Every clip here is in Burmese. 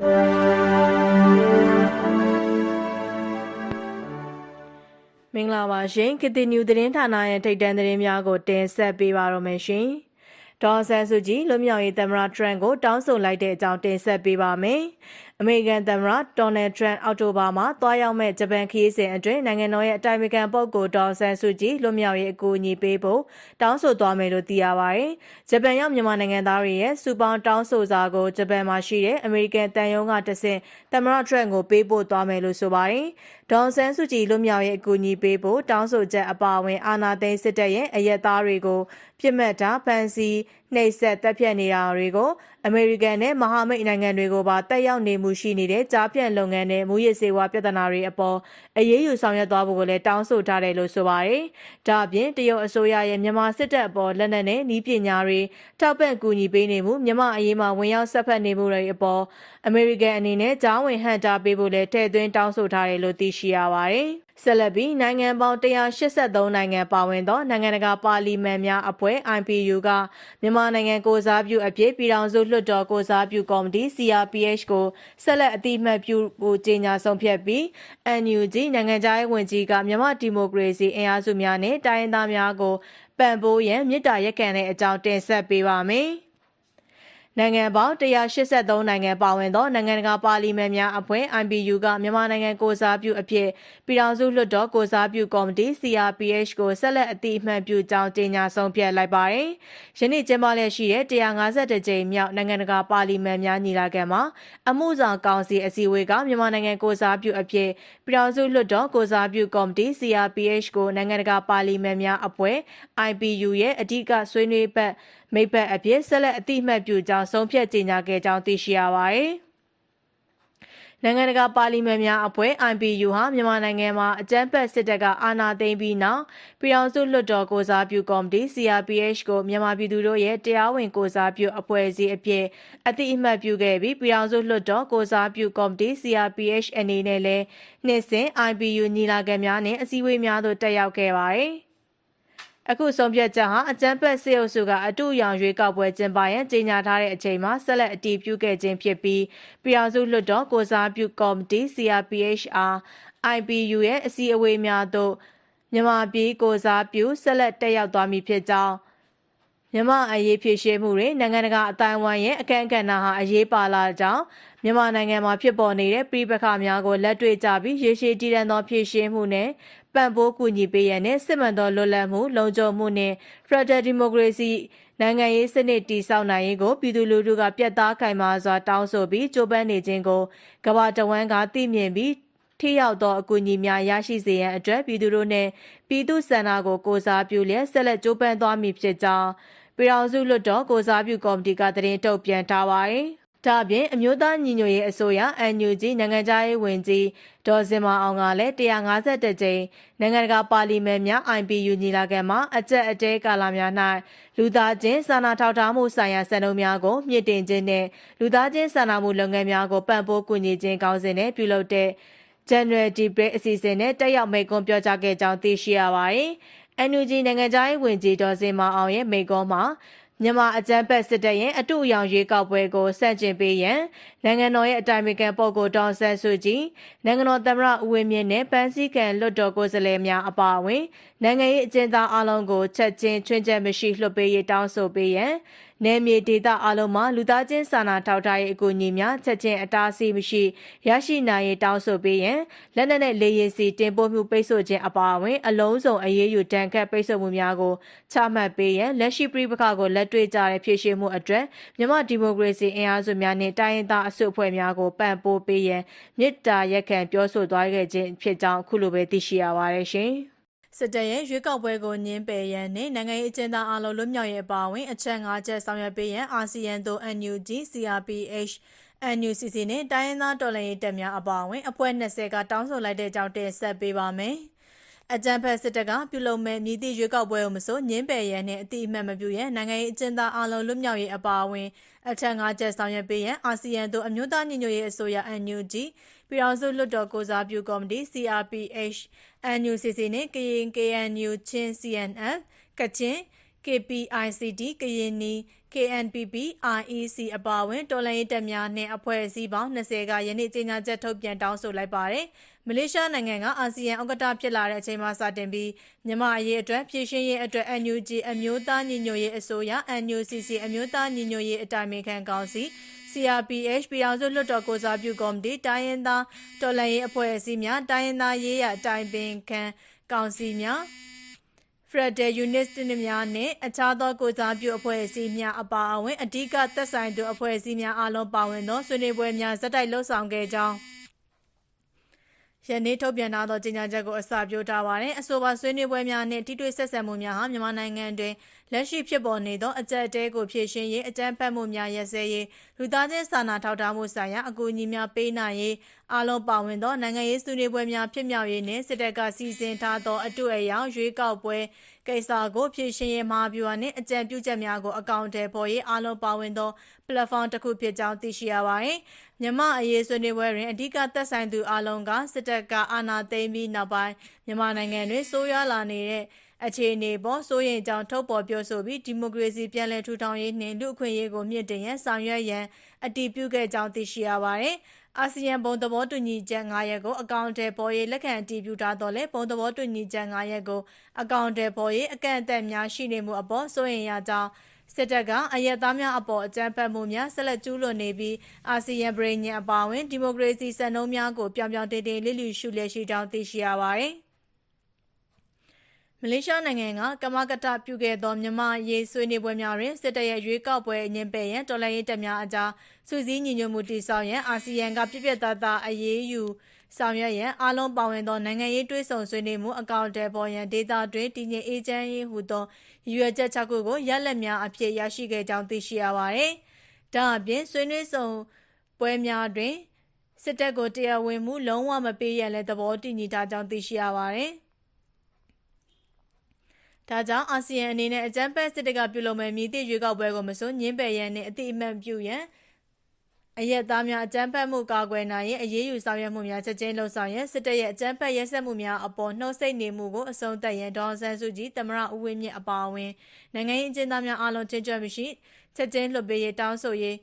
မင်္ဂလာပါရှင်ကတိနျူသတင်းဌာနရဲ့ထိတ်တန့်သတင်းများကိုတင်ဆက်ပေးပါရမယ်ရှင်ဒေါ်ဆန်စုကြည်လွတ်မြောက်ရေးသမ္မတထရန့်ကိုတောင်းဆိုလိုက်တဲ့အကြောင်းတင်ဆက်ပေးပါမယ် အမေရိကန်သမ္မတဒေါ်နယ်ထရန့်အောက်တိုဘာမှာတွားရောက်မဲ့ဂျပန်ခရီးစဉ်အတွင်းနိုင်ငံတော်ရဲ့အတိုင်ပင်ခံပုဂ္ဂိုလ်ဒေါ်ဆန်စုကြည်လွတ်မြောက်ရေးအကူအညီပေးဖို့တောင်းဆိုသွားမယ်လို့သိရပါတယ်။ဂျပန်ရောက်မြန်မာနိုင်ငံသားတွေရဲ့စူပေါင်းတောင်းဆိုစာကိုဂျပန်မှာရှိတဲ့အမေရိကန်တန်ယုံကတဆင့်သမ္မတထရန့်ကိုပေးပို့သွားမယ်လို့ဆိုပါတယ်။ဒေါ်ဆန်စုကြည်လွတ်မြောက်ရေးအကူအညီပေးဖို့တောင်းဆိုချက်အပါအဝင်အာဏာသိမ်းစစ်တပ်ရဲ့အရက်သားတွေကိုပြစ်မှတ်ထားဖန်ဆီး နှိပ်စက်တပ်ဖြတ်နေတာတွေကိုအမေရိကန်နဲ့မဟာမိတ်နိုင်ငံတွေကိုပါတက်ရောက်နေမှုရှိနေတဲ့ကြားပြန့်လုပ်ငန်းနဲ့မူရစ်စေဝါပြဿနာတွေအပေါ်အရေးယူဆောင်ရွက်သွားဖို့ကိုလည်းတောင်းဆိုထားတယ်လို့ဆိုပါတယ်။ဒါအပြင်တရုတ်အစိုးရရဲ့မြန်မာစစ်တပ်အပေါ်လက်နက်နဲ့ဤပညာတွေထောက်ပံ့ကူညီပေးနေမှုမြန်မာအရေးမှာဝင်ရောက်ဆက်ဖက်နေမှုတွေအပေါ်အမေရိကန်အနေနဲ့ကြားဝင်ဟန်တာပေးဖို့လည်းထည့်သွင်းတောင်းဆိုထားတယ်လို့သိရှိရပါတယ်။ဆက်လက်ပြီးနိုင်ငံပေါင်း183နိုင်ငံပါဝင်သောနိုင်ငံတကာပါလီမန်များအဖွဲ့ IPU ကမြန်မာနိုင်ငံကိုစားပြုအဖြစ်ပြည်ထောင်စုလွှတ်တော်ကိုစားပြုကော်မတီ CRPH ကိုဆက်လက်အတိအမှတ်ပြုဖို့ကြေညာဆုံးဖြတ်ပြီး NUG နိုင်ငံခြားရေးဝန်ကြီးကမြန်မာဒီမိုကရေစီအင်အားစုများနဲ့တိုင်းရင်းသားများကိုပံ့ပိုးရန်မြစ်တာရက်ခံတဲ့အကြောင်းတင်ဆက်ပေးပါမယ်။ နိုင်ငံပေါင်း183နိုင်ငံပါဝင်သောနိုင်ငံတကာပါလီမန်များအဖွဲ့ IPU ကမြန်မာနိုင်ငံကိုစားပြုအဖြစ်ပြည်ထောင်စုလွှတ်တော်ကိုစားပြုကော်မတီ CRPH ကိုဆက်လက်အတိအမှန်ပြုကြောင်းကြေညာဆုံးဖြတ်လိုက်ပါတယ်။ယနေ့ကျင်းပလည်ရှိတဲ့152ကြိမ်မြောက်နိုင်ငံတကာပါလီမန်များညီလာခံမှာအမှုဆောင်ကောင်စီအစည်းအဝေးကမြန်မာနိုင်ငံကိုစားပြုအဖြစ်ပြည်ထောင်စုလွှတ်တော်ကိုစားပြုကော်မတီ CRPH ကိုနိုင်ငံတကာပါလီမန်များအဖွဲ့ IPU ရဲ့အဓိကဆွေးနွေးပတ် မိဘအဖြစ်ဆက်လက်အတိအမှတ်ပြုကြောင်းဆုံးဖြတ်ကြေညာခဲ့ကြောင်းသိရှိရပါတယ်။နိုင်ငံတကာပါလီမန်များအဖွဲ့ IPU ဟာမြန်မာနိုင်ငံမှာအကြမ်းဖက်စစ်တပ်ကအာဏာသိမ်းပြီးနောက်ပြည်အောင်စုလွှတ်တော်ကိုစားပြုကော်မတီ CRPH ကိုမြန်မာပြည်သူတို့ရဲ့တရားဝင်ကိုစားပြုအဖွဲ့အစည်းအဖြစ်အတိအမှတ်ပြုခဲ့ပြီးပြည်အောင်စုလွှတ်တော်ကိုစားပြုကော်မတီ CRPH အနေနဲ့လည်းနှစ်စဉ် IPU ညီလာခံများနဲ့အစည်းအဝေးများသို့တက်ရောက်ခဲ့ပါတယ်။ အခုဆုံးဖြတ်ချက်ဟာအကြမ်းဖက်စစ်အုပ်စုကအတူရောင်ရွေးကောက်ပွဲကျင်းပရန်ကြေညာထားတဲ့အချိန်မှာဆက်လက်အတည်ပြုခဲ့ခြင်းဖြစ်ပြီးပြည်အောင်စုလွှတ်တော်ကိုစားပြုကော်မတီ CRPHR IPU ရဲ့အစည်းအဝေးများသို့မြန်မာပြည်ကိုစားပြုဆက်လက်တက်ရောက်သွားမည်ဖြစ်ကြောင်း မြန်မာအရေးဖြည့်ရှင်းမှုတွေနိုင်ငံတကာအတိုင်းအဝိုင်းရဲ့အခမ်းအကဏ္ဍဟာအရေးပါလာကြောင်းမြန်မာနိုင်ငံမှာဖြစ်ပေါ်နေတဲ့ပြည်ပခါများကိုလက်တွေ့ကြပြီးရေရှည်တည်တံ့သောဖြည့်ရှင်းမှုနဲ့ပံ့ပိုးကူညီပေးရတဲ့စစ်မှန်သောလွတ်လပ်မှုလုံခြုံမှုနဲ့ Federal Democracy နိုင်ငံရေးစနစ်တည်ဆောက်နိုင်ရေးကိုပြည်သူလူထုကပြတ်သားခိုင်မာစွာတောင်းဆိုပြီးကြိုးပမ်းနေခြင်းကိုကမ္ဘာတဝန်းကသိမြင်ပြီးထိရောက်သောအကူအညီများရရှိစေရန်အတွက်ပြည်သူတို့နှင့်ပြည်သူစန္ဒကိုကိုစားပြုလျက်ဆက်လက်ကြိုးပမ်းသွားမည်ဖြစ်ကြောင်း ပြည်ထောင်စုလွှတ်တော်ကိုစားပြုကော်မတီကသတင်းထုတ်ပြန်ထားပါတယ်။ဒါအပြင်အမျိုးသားညီညွတ်ရေးအစိုးရ NUG နိုင်ငံသားရေးဝန်ကြီးဒေါ်စင်မအောင်ကလည်း151ကြိမ်နိုင်ငံတကာပါလီမန်များ IPU ညီလာခံမှာအကြက်အတဲကာလများ၌လူသားချင်းစာနာထောက်ထားမှုဆိုင်ရာစံနှုန်းများကိုမြင့်တင်ခြင်းနဲ့လူသားချင်းစာနာမှုလုပ်ငန်းများကိုပံ့ပိုးကူညီခြင်းကောင်းစဉ်နဲ့ပြုလုပ်တဲ့ General Debate အစီအစဉ်နဲ့တက်ရောက်မိန့်ခွန်းပြောကြားခဲ့ကြောင်းသိရှိရပါတယ်။ NUG နိုင်ငံသားရေးဝန်ကြီးဒေါ်စင်မအောင်ရဲ့မိန့်ခွန်းမှာမြန်မာအကြမ်းဖက်စစ်တပ်ရဲ့အတူအယောင်ရွေးကောက်ပွဲကိုဆန့်ကျင်ပေးရန် နိုင်ငံတော်ရဲ့အတိုင်ပင်ခံပုဂ္ဂိုလ်ဒေါ်ဆန်းစုကြည်နိုင်ငံတော်သမ္မတဦးဝင်းမြင့်နဲ့ပန်းစည်းကံလွတ်တော်ကိုယ်စားလှယ်များအပါအဝင်နိုင်ငံရေးအကျဉ်းသားအလုံးကိုချက်ချင်းချွင်းချက်မရှိလွှတ်ပေးရေးတောင်းဆိုပေးရန်နယ်မြေဒေသအလုံးမှာလူသားချင်းစာနာထောက်ထားရေးအကူအညီများချက်ချင်းအတားအဆီးမရှိရရှိနိုင်ရေးတောင်းဆိုပေးရန်လက်နက်နဲ့လေယာဉ်စီတင်ပို့မှုပိတ်ဆို့ခြင်းအပါအဝင်အလုံးစုံအရေးယူတန်ခတ်ပိတ်ဆို့မှုများကိုချမှတ်ပေးရန်လက်ရှိပြည်ပခါကိုလက်တွေ့ကြတဲ့ဖြည့်ရှင်းမှုအတွက်မြန်မာဒီမိုကရေစီအင်အားစုများနဲ့တိုင်းရင်းသားအစုအဖွဲ့များကိုပံ့ပိုးပေးရန်မြစ်တာရက်ခံပြောဆိုသွားခဲ့ခြင်းဖြစ်ကြောင်းအခုလိုပဲသိရှိရပါတယ်ရှင်။စစ်တပ်ရဲ့ရွေးကောက်ပွဲကိုညှင်းပယ်ရန်နဲ့နိုင်ငံရေးအကျဉ်းသားအလုံးလွတ်မြောက်ရေးအပါအဝင်အချက်၅ချက်ဆောင်ရွက်ပေးရန်အာဆီယံသို့ NUG CRPH NUCC နဲ့တိုင်းရင်းသားတော်လှန်ရေးတပ်များအပါအဝင်အဖွဲ့20ကတောင်းဆိုလိုက်တဲ့အကြောင်းတင်ဆက်ပေးပါမယ်။ အကြံဖက်စစ်တပ်ကပြုလုပ်မဲ့မြည်သည့်ရွေးကောက်ပွဲကိုမဆိုညင်းပယ်ရန်နဲ့အတိအမှတ်မပြုရန်နိုင်ငံရေးအကျဉ်းသားအလုံးလွတ်မြောက်ရေးအပါအဝင်အထက်၅ချက်ဆောင်ရွက်ပေးရန်အာဆီယံတို့အမျိုးသားညီညွတ်ရေးအစိုးရ NUG ပြည်ထောင်စုလွှတ်တော်ကိုစားပြုကော်မတီ CRPH NUCC နဲ့ကရင် KNU ချင်း CNF ကချင် KPICD ကရင်နီ KNPP REC အပါအဝင်တော်လှန်ရေးတပ်များနှင့်အဖွဲ့အစည်းပေါင်း20ကယနေ့ကြေညာချက်ထုတ်ပြန်တောင်းဆိုလိုက်ပါတယ်။မလေးရှားနိုင်ငံကအာဆီယံဥက္ကဋ္ဌဖြစ်လာတဲ့အချိန်မှစတင်ပြီးမြန်မာအရေးအတွက်ဖြည့်ရှင်းရေးအတွက် NUG အမျိုးသားညီညွတ်ရေးအစိုးရ NUCC အမျိုးသားညီညွတ်ရေးအတိုင်ပင်ခံကောင်စီ CRPH ပြည်အောင်စုလွှတ်တော်ကိုစားပြုကော်မတီတိုင်းရင်းသားတော်လှန်ရေးအဖွဲ့အစည်းများတိုင်းရင်းသားရေးရအတိုင်ပင်ခံကောင်စီများ Federal Unit များနှင့်အခြားသောကိုစားပြုအဖွဲ့အစည်းများအပါအဝင်အဓိကသက်ဆိုင်သူအဖွဲ့အစည်းများအားလုံးပါဝင်သောဆွေးနွေးပွဲများဇက်တိုက်လှုပ်ဆောင်ခဲ့ကြောင်း ယနေ့ထုတ်ပြန်ထားသောကြေညာချက်ကိုအစပြုထားပါတယ်အဆိုပါဆွေးနွေးပွဲများနှင့်ထိတွေ့ဆက်ဆံမှုများဟာမြန်မာနိုင်ငံတွင်လက်ရှိဖြစ်ပေါ်နေသောအကြက်တဲကိုဖြည့်ရှင်းရေးအကြမ်းဖက်မှုများရပ်စဲရေးလူသားချင်းစာနာထောက်ထားမှုဆိုင်ရာအကူအညီများပေးနိုင်ရေးအားလုံးပါဝင်သောနိုင်ငံရေးဆွေးနွေးပွဲများဖြစ်မြောက်ရေးနှင့်စစ်တပ်ကစီစဉ်ထားသောအတူအယောင်ရွေးကောက်ပွဲကိစ္စကိုဖြည့်ရှင်းရေးမှာပြူဟာနှင့်အကြံပြုချက်များကိုအကောင့်ထဲပေါ်ရေးအားလုံးပါဝင်သော platform တစ်ခုဖြစ်ကြောင်းသိရှိရပါတယ်။ မြန်မာအရေးဆွေးနွေးပွဲတွင်အဓိကသက်ဆိုင်သူအားလုံးကစစ်တပ်ကအာဏာသိမ်းပြီးနောက်ပိုင်းမြန်မာနိုင်ငံတွင်ဆိုးရွားလာနေတဲ့အခြေအနေပေါ်စိုးရိမ်ကြောင်းထုတ်ပေါ်ပြောဆိုပြီးဒီမိုကရေစီပြန်လည်ထူထောင်ရေးနှင့်လူ့အခွင့်အရေးကိုမြင့်တင်ရန်ဆောင်ရွက်ရန်အတည်ပြုခဲ့ကြောင်းသိရှိရပါတယ်။အာဆီယံဘုံသဘောတူညီချက်9ရက်ကိုအကောင့်ထဲပေါ်ရေးလက်ခံအတည်ပြုထားတော့လေဘုံသဘောတူညီချက်9ရက်ကိုအကောင့်ထဲပေါ်ရေးအကန့်အသတ်များရှိနေမှုအပေါ်စိုးရိမ်ရကြောင်း စစ်တပ်ကအယက်သားများအပေါ်အကြမ်းဖက်မှုများဆက်လက်ကျူးလွန်နေပြီးအာဆီယံပြည်ညံအပါအဝင်ဒီမိုကရေစီစံနှုန်းများကိုပြောင်ပြောင်တင်းတင်းလစ်လျူရှုလျက်ရှိကြောင်းသိရှိရပါတယ်။မလေးရှားနိုင်ငံကကမကတပြုခဲ့သောမြန်မာရေးဆွေးနွေးပွဲများတွင်စစ်တပ်ရဲ့ရွေးကောက်ပွဲအငင်းပယ်ရန်တော်လှန်ရေးတပ်များအကြားစုစည်းညီညွတ်မှုတည်ဆောက်ရန်အာဆီယံကပြည့်ပြည့်သားသားအရေးယူ ဆောင်ရွက်ရန်အားလုံးပါဝင်သောနိုင်ငံရေးတွဲဆောင်ဆွေးနွေးမှုအကောင့်တွေပေါ်ရန်ဒေတာတွင်တည်ငြိမ်အေးချမ်းရေးဟူသောရည်ရွယ်ချက်၆ခုကိုရက်လက်များအဖြစ်ရရှိခဲ့ကြောင်းသိရှိရပါသည်။ဒါအပြင်ဆွေးနွေးဆောင်ပွဲများတွင်စစ်တပ်ကိုတရားဝင်မှုလုံးဝမပေးရန်လည်းသဘောတူညီထားကြောင်းသိရှိရပါသည်။ဒါကြောင့်အာဆီယံအနေနဲ့အကြမ်းဖက်စစ်တပ်ကပြုလုပ်မဲ့မြည်သည့်ရွေးကောက်ပွဲကိုမစိုးညင်းပယ်ရန်နဲ့အတိအမှန်ပြုရန် အရက်သားများအကြမ်းဖက်မှုကာကွယ်နိုင်ရင်အရေးယူဆောင်ရွက်မှုများချက်ချင်းလှုံ့ဆော်ရန်စစ်တပ်ရဲ့အကြမ်းဖက်ရဲစက်မှုများအပေါ်နှုတ်ဆက်နေမှုကိုအဆုံးသတ်ရန်ဒေါ်ဆန်းစုကြည်သမရဦးဝင်းမြင့်အပါအဝင်နိုင်ငံရေးအကျဉ်းသားများအားလုံးချင်းကြွမရှိချက်ချင်းလွှတ်ပေးရေးတောင်းဆိုရေး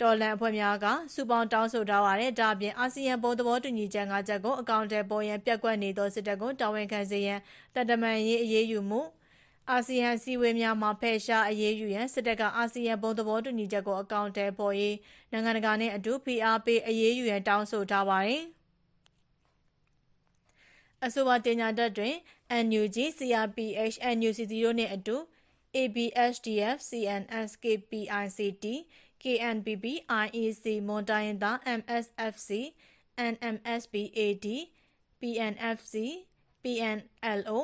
တော်လန်အဖွဲ့များကစူပေါင်းတောင်းဆိုထားပါတယ်။ဒါအပြင်အာဆီယံဘုံသဘောတူညီချက်၅ချက်ကိုအကောင့်ထဲပေါ်ရန်ပြက်ကွက်နေသောစစ်တပ်ကိုတာဝန်ခံစေရန်တတမန်ရေးအရေးယူမှု အာဆီယံစီဝေးများမှာဖယ်ရှားအရေးယူရန်စစ်တပ်ကအာဆီယံဘုံသဘောတူညီချက်ကိုအကောင့်ထဲပေါ်ရေးနိုင်ငံတကာနဲ့အတူ PR ပေးအရေးယူရန်တောင်းဆိုထားပါတယ်။အဆိုပါတင်ညာတက်တွင် NUG, CRPH, NUCC တို့နှင့်အတူ ABSDF, CNS, KPICT, KNPP, IEC, မွန်တိုင်းသား MSFC, NMSBAD, PNFC, PNLO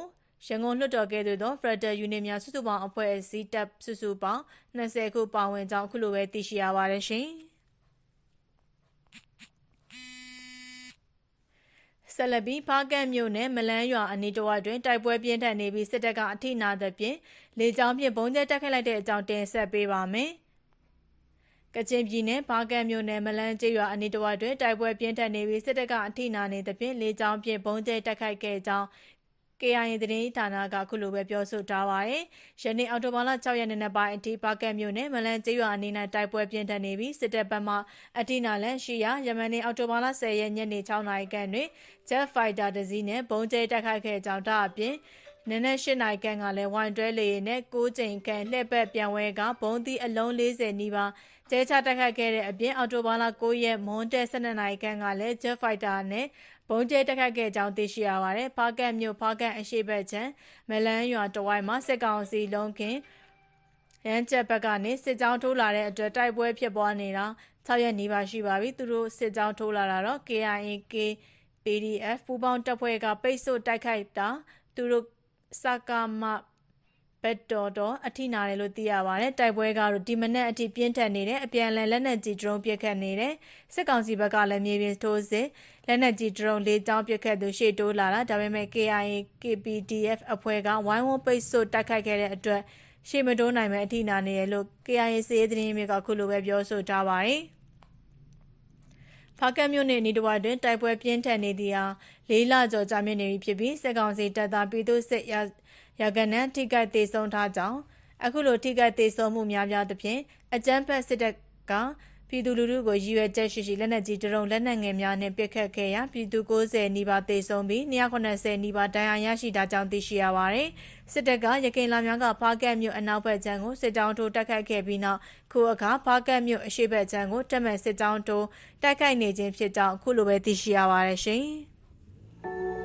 ရန်ကုန်လွှတ်တော်ကဲ့သို့သော Federal Unit များစုစုပေါင်းအဖွဲ့အစည်းတပ်စုစုပေါင်း20ခုပါဝင်ကြောင်းအခုလိုပဲသိရှိရပါတယ်ရှင်။ဆလဘီဖားကတ်မြို့နယ်မလန်းရွာအနီးတစ်ဝိုက်တွင်တိုက်ပွဲပြင်းထန်နေပြီးစစ်တပ်ကအထိနာသဖြင့်လေကြောင်းဖြင့်ဘုံကျဲတက်ခတ်လိုက်တဲ့အကြောင်းတင်ဆက်ပေးပါမယ်။ကချင်ပြည်နယ်ဘာကတ်မြို့နယ်မလန်းကျေးရွာအနီးတစ်ဝိုက်တွင်တိုက်ပွဲပြင်းထန်နေပြီးစစ်တပ်ကအထိနာနေသဖြင့်လေကြောင်းဖြင့်ဘုံကျဲတက်ခိုက်ခဲ့ကြောင်း KIA သတင်းဌာနကခုလိုပဲပြောဆိုထားပါတယ်။ယနေ့အော်တိုဘာလ6ရက်နေ့နက်ပိုင်းအထိပါကက်မြို့နယ်မလန်ကျေးရွာအနေနဲ့တိုက်ပွဲပြင်းထန်နေပြီးစစ်တပ်ဘက်မှအတိနာလန်ရှိရာယမန်နေ့အော်တိုဘာလ10ရက်ညနေ6နာရီခန့်တွင် Jet Fighter တစ်စီးနဲ့ဘုံကျဲတိုက်ခိုက်ခဲ့ကြောင်းဒါအပြင်နနက်၈နိုင်ခန့်ကလည်းဝိုင်တွဲလေနဲ့၉ချိန်ခန့်လှည့်ပတ်ပြန်ဝဲကဘုံသီးအလုံး40နီးပါးကျဲချတိုက်ခိုက်ခဲ့တဲ့အပြင်အော်တိုဘာလ9ရက်မွန်တဲ12နိုင်ခန့်ကလည်း Jet Fighter နဲ့ ဘုံကျဲတက်ခတ်ခဲ့ကြောင်းသိရှိရပါတယ်။ဖားကတ်မြို့ဖားကတ်အရှိဘက်ချံမလန်းရွာတဝိုင်းမှာစစ်ကောင်စီလုံးခင်ရန်ချက်ဘက်ကနေစစ်ကြောင်းထိုးလာတဲ့အတွက်တိုက်ပွဲဖြစ်ပွားနေတာ6ရက်နီးပါးရှိပါပြီ။သူတို့စစ်ကြောင်းထိုးလာတာတော့ KIA K PDF ပူပေါင်းတပ်ဖွဲ့ကပိတ်ဆို့တိုက်ခိုက်တာသူတို့စကားမ ဘက်တော်တော်အထိနာတယ်လို့သိရပါတယ်တိုက်ပွဲကတော့ဒီမနက်အထိပြင်းထန်နေတယ်အပြန်အလှန်လက်နက်ကြီးဒရုန်းပစ်ခတ်နေတယ်စစ်ကောင်စီဘက်ကလည်းမြေပြင်ထိုးစစ်လက်နက်ကြီးဒရုန်းလေးချောင်းပစ်ခတ်သူရှေ့တိုးလာတာဒါပေမဲ့ KIA KPDF အဖွဲ့ကဝိုင်းဝန်းပိတ်ဆို့တိုက်ခိုက်ခဲ့တဲ့အတွက်ရှေ့မတိုးနိုင်မဲ့အထိနာနေရလို့ KIA စီးရေးသတင်းမြေကခုလိုပဲပြောဆိုထားပါတယ်ဖားကတ်မြို့နယ်နီးတဝတွင်တိုက်ပွဲပြင်းထန်နေသည့်ဟာလေးလကျော်ကြာမြင့်နေပြီဖြစ်ပြီးစစ်ကောင်စီတပ်သားပြည်သူစစ်ရာ ဂနန်းထိခိုက်ဒေဆုံးထားကြောင်းအခုလိုထိခိုက်သေးဆုံးမှုများများသဖြင့်အကြမ်းဖက်စစ်တပ်ကပြည်သူလူထုကိုရည်ရွယ်ချက်ရှိရှိလက်နက်ကြီးတရုံလက်နက်ငယ်များနဲ့ပစ်ခတ်ခဲ့ရာပြည်သူ90နီးပါးသေဆုံးပြီး190နီးပါးဒဏ်ရာရရှိတာကြောင့်သိရှိရပါတယ်။စစ်တပ်ကရခိုင်လာများကဖားကတ်မြို့အနောက်ဘက်ခြမ်းကိုစစ်တောင်းထိုးတိုက်ခိုက်ခဲ့ပြီးနောက်ခုအခါဖားကတ်မြို့အရှေ့ဘက်ခြမ်းကိုတက်မဲ့စစ်တောင်းထိုးတိုက်ခိုက်နေခြင်းဖြစ်ကြောင်းအခုလိုပဲသိရှိရပါတယ်ရှင်။